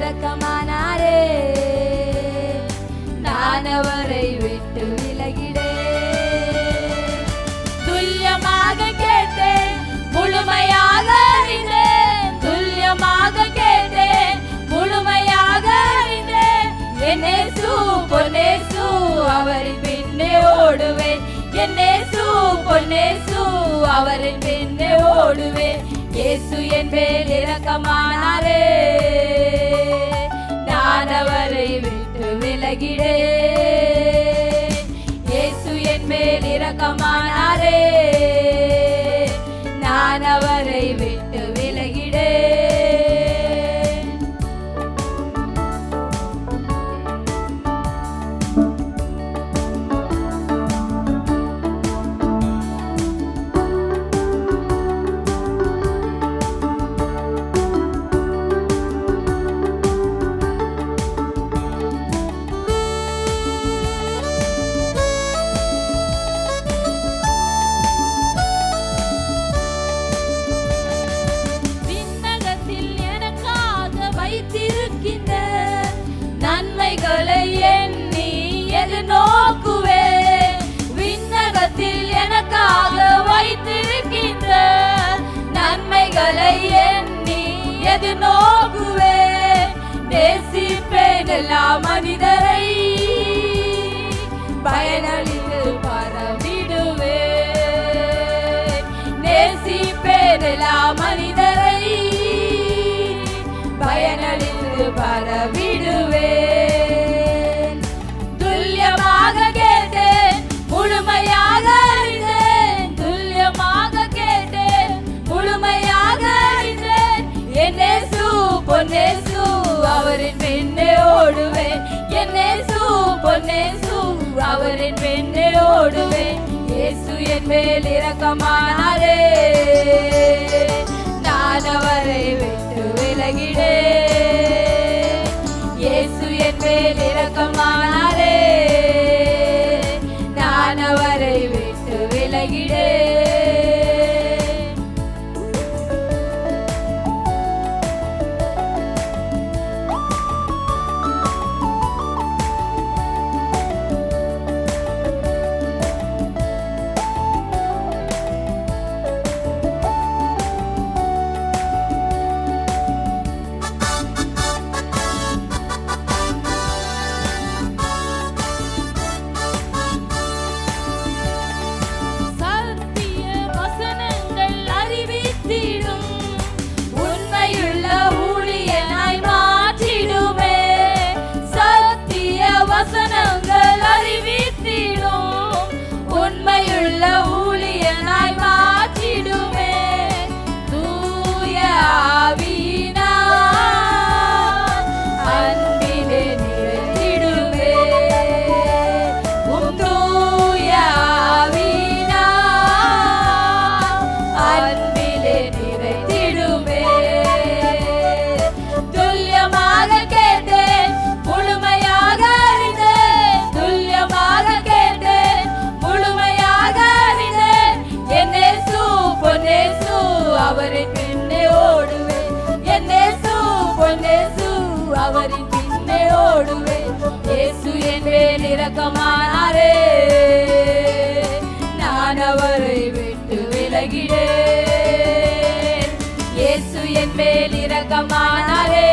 இரக்கமானாரே நான் அவரை விட்டு விலகிடே துல்லியமாக கேட்டேன் முழுமையாக அறிந்தேன். துல்லியமாக கேட்டேன் முழுமையாக அறிந்தேன். என்னேசு பொன்னேசு அவரின் பின்னே ஓடுவேன். என்னேசு பொன்னேசு அவரின் பின்னே ஓடுவேன். இயேசு என் மேல் இரக்கமானாரே. விலகிடே இயேசு என் மேல் இரக்கமானாரே. நான் அவர் நேசிப்பேன் அவரின் பெண்ணே ஓடுவேன். இயேசு என் மேல் இரக்கமானாரே. நான் அவரை விட்டு விலகிடே இயேசு என் மேல் இரக்கமானாரே பின்னே ஓடுவேன் இயேசு என் மேல் இரக்கமானாரே. நான் அவரை விட்டு விலகிடேன் இயேசு என் மேல் இரக்கமானாரே.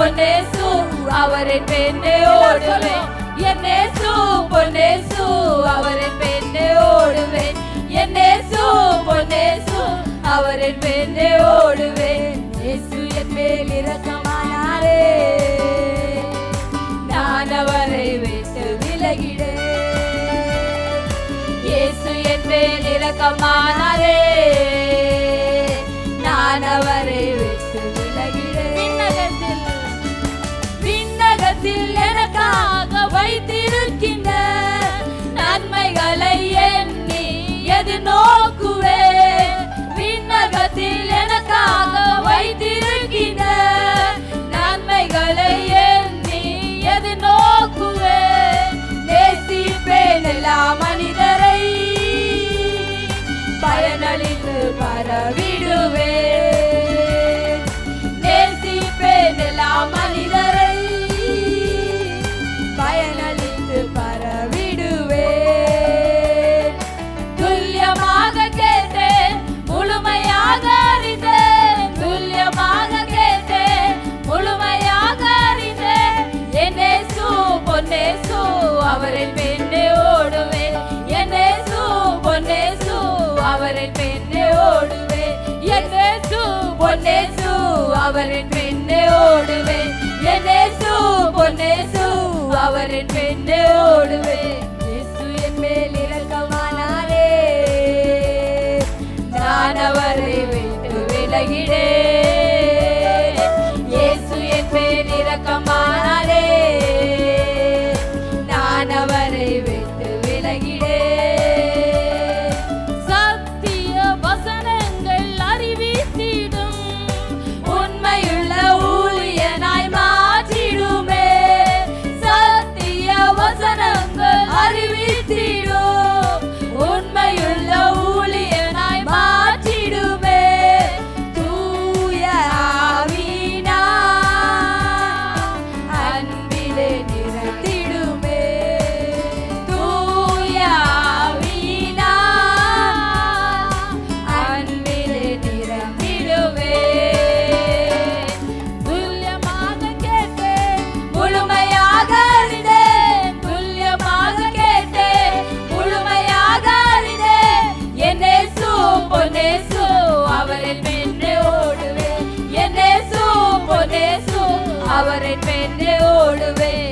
பொன்னேசு அவரின் பெண்ணே ஓடுவேன். என்னேசு பொன்னேசு அவரின் பெண்ணே ஓடுவேன். என்னேசு பொன்னேசு அவரின் பெண்ணே ஓடுவேன். இயேசு என் மேல் இரக்கமானாரே. நான் அவரை விட்டு விலகிடே இயேசு என் மேல் இரக்கமானாரே. நான் அவரை உயிராக வைத்தீர். ஓடுவேன். என்னேசு பொன்னேசு அவரின் பின்னே ஓடுவேன். இயேசு என் மேல் இரக்கமானாரே. நான் அவரை விட்டு விலகிடேன் அவரை பெண்ணே ஓடுவேன்.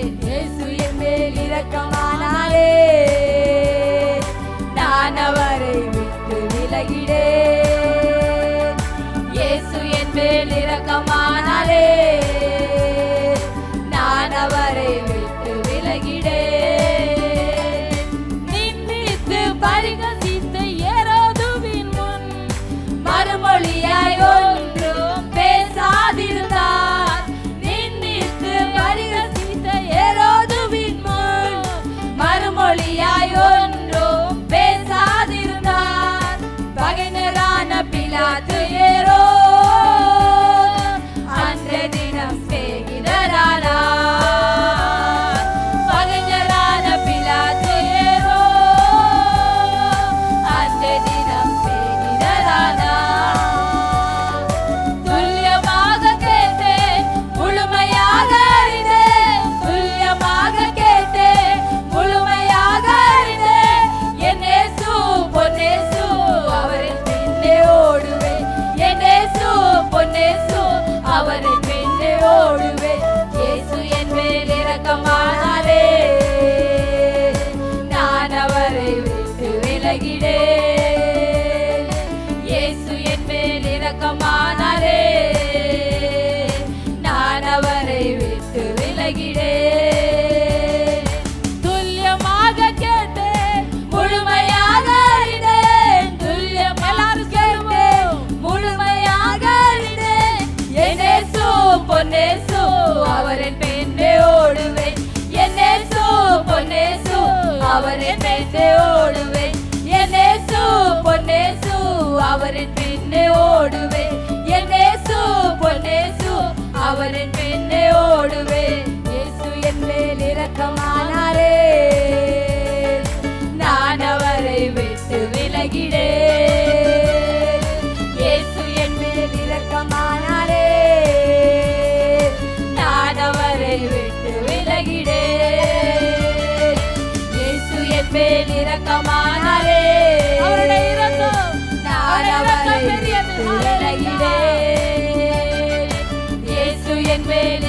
didn't fit.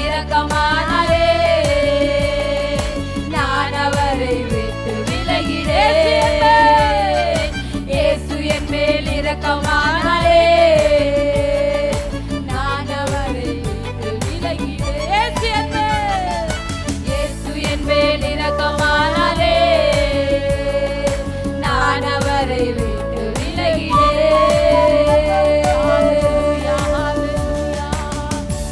இரக்கமாய்